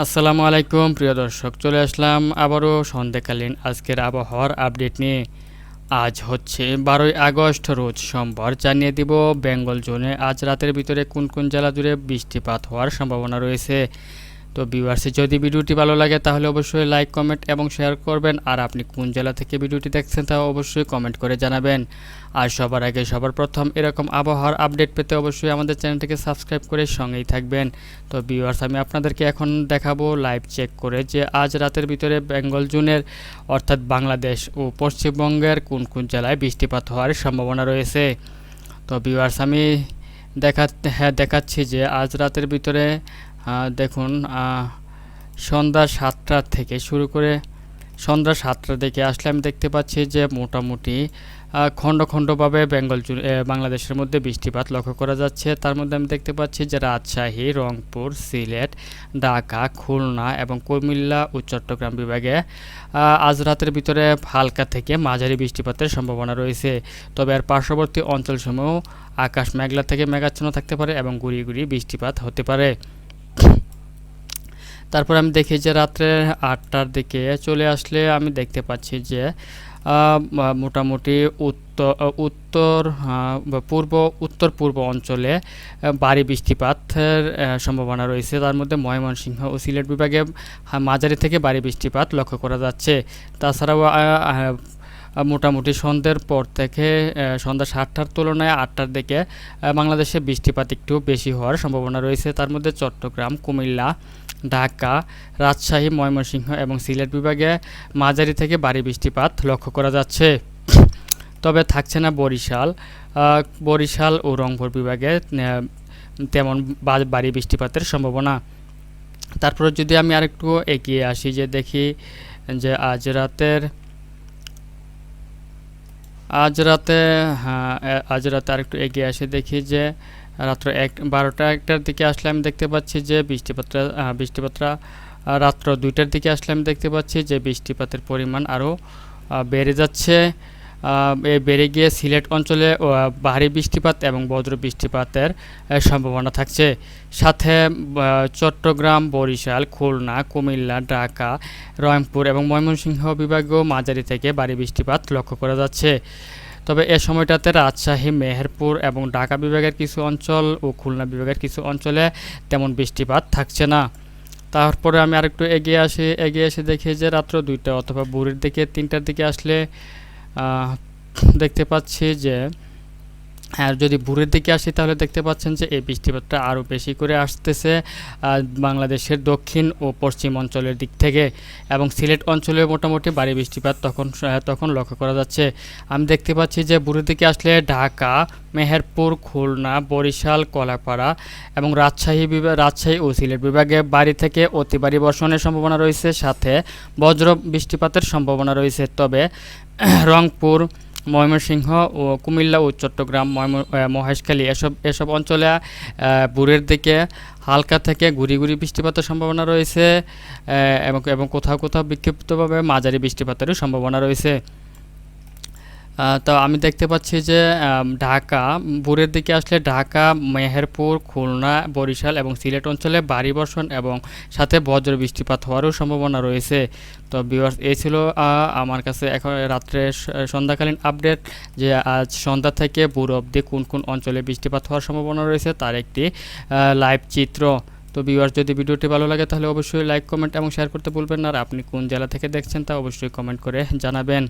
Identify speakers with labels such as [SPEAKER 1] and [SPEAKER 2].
[SPEAKER 1] আসসালামু আলাইকুম, প্রিয় দর্শক, চলে আসলাম আবারও সন্ধ্যাকালীন আজকের আবহাওয়ার আপডেট নিয়ে। আজ হচ্ছে বারোই আগস্ট, রোজ সোমবার। জানিয়ে দিব, বেঙ্গল জোনে আজ রাতের ভিতরে কোন কোন জেলা জুড়ে বৃষ্টিপাত হওয়ার সম্ভাবনা রয়েছে। তো ভিউয়ার্সে যদি ভিডিওটি ভালো লাগে তাহলে অবশ্যই লাইক কমেন্ট এবং শেয়ার করবেন। আর আপনি কোন জেলা থেকে ভিডিওটি দেখছেন তা অবশ্যই কমেন্ট করে জানাবেন। আর সবার আগে সবার প্রথম এরকম আবহাওয়ার আপডেট পেতে অবশ্যই আমাদের চ্যানেলটিকে সাবস্ক্রাইব করে সঙ্গেই থাকবেন। তো ভিউয়ার্স আমি আপনাদেরকে এখন দেখাবো লাইভ চেক করে যে আজ রাতের ভিতরে বেঙ্গল জুনের অর্থাৎ বাংলাদেশ ও পশ্চিমবঙ্গের কোন কোন জেলায় বৃষ্টিপাত হওয়ার সম্ভাবনা রয়েছে। তো ভিউয়ার্স আমি দেখা হ্যাঁ দেখাচ্ছি যে আজ রাতের ভিতরে দেখুন সন্ধ্যা সাতটা থেকে শুরু করে সন্ধ্যা সাতটার দিকে আসলে আমি দেখতে পাচ্ছি যে মোটামুটি খণ্ড খণ্ডভাবে বেঙ্গল বাংলাদেশের মধ্যে বৃষ্টিপাত লক্ষ্য করা যাচ্ছে। তার মধ্যে আমি দেখতে পাচ্ছি যে রাজশাহী, রংপুর, সিলেট, ঢাকা, খুলনা এবং কুমিল্লা ও চট্টগ্রাম বিভাগে আজ রাতের ভিতরে হালকা থেকে মাঝারি বৃষ্টিপাতের সম্ভাবনা রয়েছে। তবে এর পার্শ্ববর্তী অঞ্চলসমূহ আকাশ মেঘলা থেকে মেঘাচ্ছন্ন থাকতে পারে এবং গুড়ি গুড়ি বৃষ্টিপাত হতে পারে। তারপর আমি দেখি যে রাত্রে আটটার দিকে চলে আসলে আমি দেখতে পাচ্ছি যে মোটামুটি উত্তর উত্তর পূর্ব উত্তর পূর্ব অঞ্চলে ভারী বৃষ্টিপাতের সম্ভাবনা রয়েছে। তার মধ্যে ময়মনসিংহ ও সিলেট বিভাগে মাঝারি থেকে ভারী বৃষ্টিপাত লক্ষ্য করা যাচ্ছে। তাছাড়াও মোটামুটি সন্ধ্যের পর থেকে সন্ধ্যা সাতটার তুলনায় আটটার দিকে বাংলাদেশে বৃষ্টিপাত একটু বেশি হওয়ার সম্ভাবনা রয়েছে। তার মধ্যে চট্টগ্রাম, কুমিল্লা ঢাকা, রাজশাহী, ময়মনসিংহ এবং সিলেট বিভাগে মাঝারি থেকে ভারী বৃষ্টিপাত লক্ষ্য করা যাচ্ছে। তবে থাকছে না বরিশাল। বরিশাল ও রংপুর বিভাগে তেমন ভারী বৃষ্টিপাতের সম্ভাবনা। তারপরে যদি আমি আরেকটু এগিয়ে আসি, যে দেখি যে আজ রাতের, আজ রাতে হ্যাঁ আজ রাতে আরেকটু এগিয়ে আসে, দেখি যে রাত্র এক, বারোটা একটার দিকে আসলে আমি দেখতে পাচ্ছি যে বৃষ্টিপাতটা বৃষ্টিপাতটা রাত্র দুইটার দিকে আসলে আমি দেখতে পাচ্ছি যে বৃষ্টিপাতের পরিমাণ আরও বেড়ে যাচ্ছে। বেড়ে গিয়ে সিলেট অঞ্চলে ভারী বৃষ্টিপাত এবং বজ্র বৃষ্টিপাতের সম্ভাবনা থাকছে। সাথে চট্টগ্রাম, বরিশাল, খুলনা, কুমিল্লা, ঢাকা, রংপুর এবং ময়মনসিংহ বিভাগেও মাঝারি থেকে ভারী বৃষ্টিপাত লক্ষ্য করা যাচ্ছে। তবে এ সময়টাতে রাজশাহী, মেহেরপুর এবং ঢাকা বিভাগের কিছু অঞ্চল ও খুলনা বিভাগের কিছু অঞ্চলে তেমন বৃষ্টিপাত থাকছে না। তারপরে আমি আরেকটু এগিয়ে আসি, এগিয়ে এসে দেখি যে রাত্র দুইটা অথবা ভোরের দিকে তিনটার দিকে আসলে দেখতে পাচ্ছি যে আর যদি ভোরের দিকে আসি, তাহলে দেখতে পাচ্ছেন যে এই বৃষ্টিপাতটা আরও বেশি করে আসতেছে বাংলাদেশের দক্ষিণ ও পশ্চিম অঞ্চলের দিক থেকে। এবং সিলেট অঞ্চলে মোটামুটি ভারী বৃষ্টিপাত তখন তখন লক্ষ্য করা যাচ্ছে। আমি দেখতে পাচ্ছি যে ভোরের দিকে আসলে ঢাকা, মেহেরপুর, খুলনা, বরিশাল, কলাপাড়া এবং রাজশাহী বিভাগ রাজশাহী ও সিলেট বিভাগে বাড়ি থেকে অতি বর্ষণের সম্ভাবনা রয়েছে। সাথে বজ্র বৃষ্টিপাতের সম্ভাবনা রয়েছে। তবে রংপুর ময়মনসিংহ ও কুমিল্লা ও চট্টগ্রাম মহেশখালী এসব এসব অঞ্চলে ভোরের দিকে হালকা থেকে ঘুরি ঘুরি বৃষ্টিপাতের সম্ভাবনা রয়েছে এবং এবং কোথাও কোথাও বিক্ষিপ্তভাবে মাঝারি বৃষ্টিপাতেরও সম্ভাবনা রয়েছে। তো আমি দেখতে পাচ্ছি যে ঢাকা, ভোরের দিকে আসলে ঢাকা, মেহেরপুর, খুলনা, বরিশাল এবং সিলেট অঞ্চলে ভারী বর্ষণ এবং সাথে বজ্র বৃষ্টিপাত হওয়ারও সম্ভাবনা রয়েছে। তো ভিউয়ার্স এই ছিল আমার কাছে এখন রাত্রে সন্ধ্যাকালীন আপডেট যে আজ সন্ধ্যা থেকে ভোর অবধি কোন কোন অঞ্চলে বৃষ্টিপাত হওয়ার সম্ভাবনা রয়েছে তার একটি লাইভ চিত্র। তো ভিউয়ার্স যদি ভিডিওটি ভালো লাগে তাহলে অবশ্যই লাইক কমেন্ট এবং শেয়ার করতে ভুলবেন না। আর আপনি কোন জেলা থেকে দেখছেন তা অবশ্যই কমেন্ট করে জানাবেন।